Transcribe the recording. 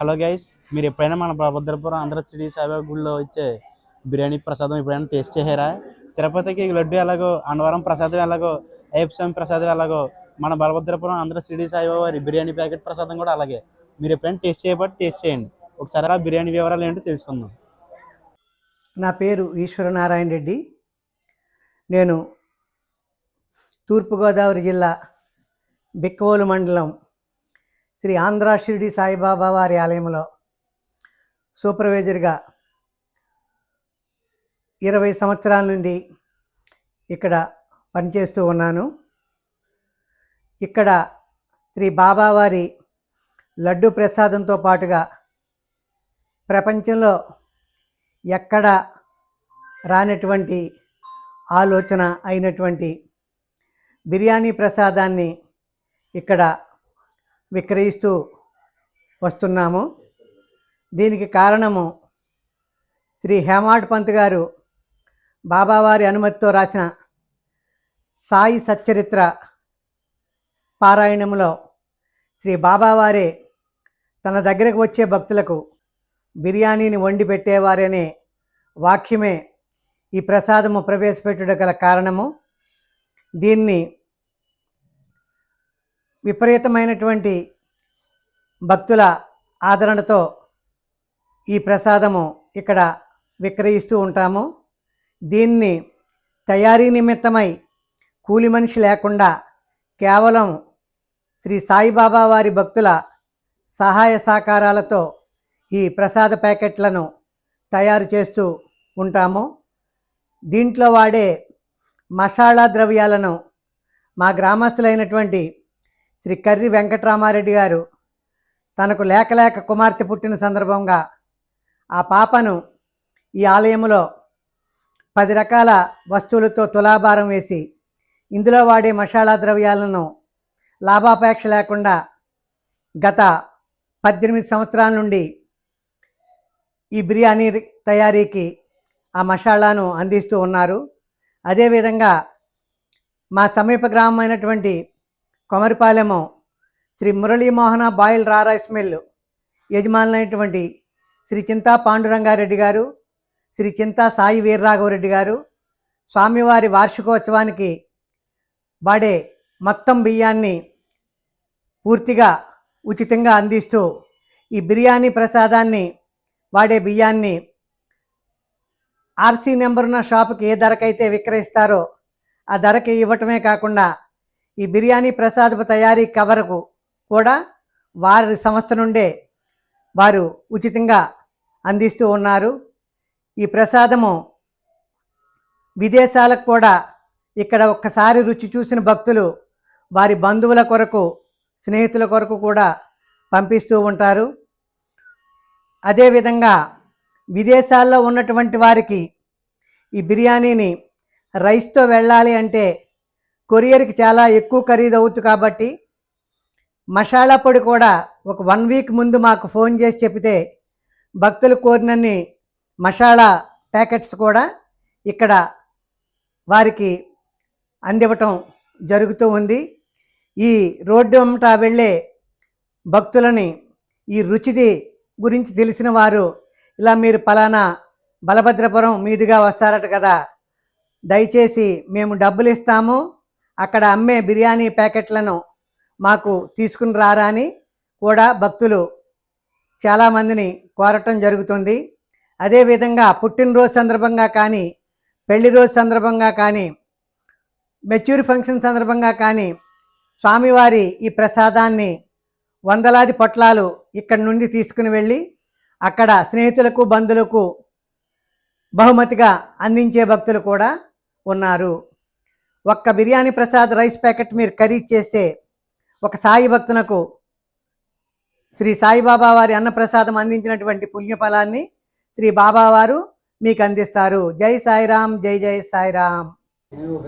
Hello guys మీరు ఎప్పుడైనా మన భద్రపురం ఆంధ్ర శ్రీ సాయిబాబా గుడిలో వచ్చే బిర్యానీ ప్రసాదం ఎప్పుడైనా టేస్ట్ చేశారా? తిరుపతికి లడ్డు ఎలాగో అన్నవరం ప్రసాదం ఎలాగో అయ్యప్ప స్వామి ప్రసాదం ఎలాగో మన బలభద్రపురం ఆంధ్ర శ్రీ సాయిబాబా వారి బిర్యానీ ప్యాకెట్ ప్రసాదం కూడా అలాగే. మీరు ఎప్పుడైనా టేస్ట్ చేయబట్టి టేస్ట్ చేయండి. ఒకసారి ఆ బిర్యానీ వివరాలు ఏంటో తెలుసుకుందాం. నా పేరు ఈశ్వరనారాయణ రెడ్డి. నేను తూర్పుగోదావరి జిల్లా బిక్కవోలు మండలం శ్రీ ఆంధ్ర షిరిడి సాయిబాబా వారి ఆలయంలో సూపర్వైజర్గా ఇరవై సంవత్సరాల నుండి ఇక్కడ పనిచేస్తూ ఉన్నాను. ఇక్కడ శ్రీ బాబావారి లడ్డు ప్రసాదంతో పాటుగా ప్రపంచంలో ఎక్కడ రానటువంటి ఆలోచన అయినటువంటి బిర్యానీ ప్రసాదాన్ని ఇక్కడ విక్రయిస్తూ వస్తున్నాము. దీనికి కారణము శ్రీ హేమాడ్ పంత్ గారు బాబావారి అనుమతితో రాసిన సాయి సచ్చరిత్ర పారాయణంలో శ్రీ బాబావారే తన దగ్గరకు వచ్చే భక్తులకు బిర్యానీని వండి పెట్టేవారనే వాక్యమే ఈ ప్రసాదము ప్రవేశపెట్టుట గల కారణము. దీన్ని విపరీతమైనటువంటి భక్తుల ఆదరణతో ఈ ప్రసాదము ఇక్కడ విక్రయిస్తూ ఉంటాము. దీన్ని తయారీ నిమిత్తమై కూలి మనిషి లేకుండా కేవలం శ్రీ సాయిబాబా వారి భక్తుల సహాయ సహకారాలతో ఈ ప్రసాద ప్యాకెట్లను తయారు చేస్తూ ఉంటాము. దీంట్లో వాడే మసాలా ద్రవ్యాలను మా గ్రామస్తులైనటువంటి శ్రీ కర్రి వెంకటరామారెడ్డి గారు తనకు లేక లేక కుమార్తె పుట్టిన సందర్భంగా ఆ పాపను ఈ ఆలయంలో పది రకాల వస్తువులతో తులాభారం వేసి ఇందులో వాడే మసాలా ద్రవ్యాలను లాభాపేక్ష లేకుండా గత పద్దెనిమిది సంవత్సరాల నుండి ఈ బిర్యానీ తయారీకి ఆ మసాలాను అందిస్తూ ఉన్నారు. అదేవిధంగా మా సమీప గ్రామమైనటువంటి Komaripalem Shri Muralimohana boil raw rice mill యజమానులైనటువంటి Shri Chinta Pandurangareddy గారు శ్రీ చింతా సాయి వీర్రాఘవరెడ్డి గారు స్వామివారి వార్షికోత్సవానికి వాడే మొత్తం బియ్యాన్ని పూర్తిగా ఉచితంగా అందిస్తూ ఈ బిర్యానీ ప్రసాదాన్ని వాడే బియ్యాన్ని ఆర్సీ నెంబర్ ఉన్న షాపుకి ఏ ధరకైతే విక్రయిస్తారో ఆ ధరకి ఇవ్వటమే కాకుండా ఈ బిర్యానీ ప్రసాదపు తయారీ కవరకు కూడా వారి సంస్థ నుండే వారు ఉచితంగా అందిస్తూ ఉన్నారు. ఈ ప్రసాదము విదేశాలకు కూడా ఇక్కడ ఒక్కసారి రుచి చూసిన భక్తులు వారి బంధువుల కొరకు స్నేహితుల కొరకు కూడా పంపిస్తూ ఉంటారు. అదేవిధంగా విదేశాల్లో ఉన్నటువంటి వారికి ఈ బిర్యానీని రైస్తో వెళ్ళాలి అంటే కొరియర్కి చాలా ఎక్కువ ఖరీదు అవుతుంది కాబట్టి మసాలా పొడి కూడా ఒక వన్ వీక్ ముందు మాకు ఫోన్ చేసి చెప్తే భక్తులు కోరినన్ని మసాలా ప్యాకెట్స్ కూడా ఇక్కడ వారికి అందివ్వటం జరుగుతూ ఉంది. ఈ రోడ్డు అంతా వెళ్ళే భక్తులని ఈ రుచిది గురించి తెలిసిన వారు ఇలా మీరు పలానా బలభద్రపురం మీదుగా వస్తారట కదా దయచేసి మేము డబ్బులు ఇస్తాము అక్కడ అమ్మే బిర్యానీ ప్యాకెట్లను మాకు తీసుకుని రారా అని కూడా భక్తులు చాలామందిని కోరటం జరుగుతుంది. అదేవిధంగా పుట్టినరోజు సందర్భంగా కానీ పెళ్ళి రోజు సందర్భంగా కానీ మెచ్యూర్ ఫంక్షన్ సందర్భంగా కానీ స్వామివారి ఈ ప్రసాదాన్ని వందలాది పొట్లాలు ఇక్కడి నుండి తీసుకుని వెళ్ళి అక్కడ స్నేహితులకు బంధువులకు బహుమతిగా అందించే భక్తులు కూడా ఉన్నారు. ఒక్క బిర్యానీ ప్రసాద్ రైస్ ప్యాకెట్ మీరు ఖరీదు చేస్తే ఒక సాయి భక్తునకు శ్రీ సాయిబాబా వారి అన్నప్రసాదం అందించినటువంటి పుణ్యఫలాన్ని శ్రీ బాబా వారు మీకు అందిస్తారు. జై సాయిరామ్ జై జై సాయిరామ్ నేను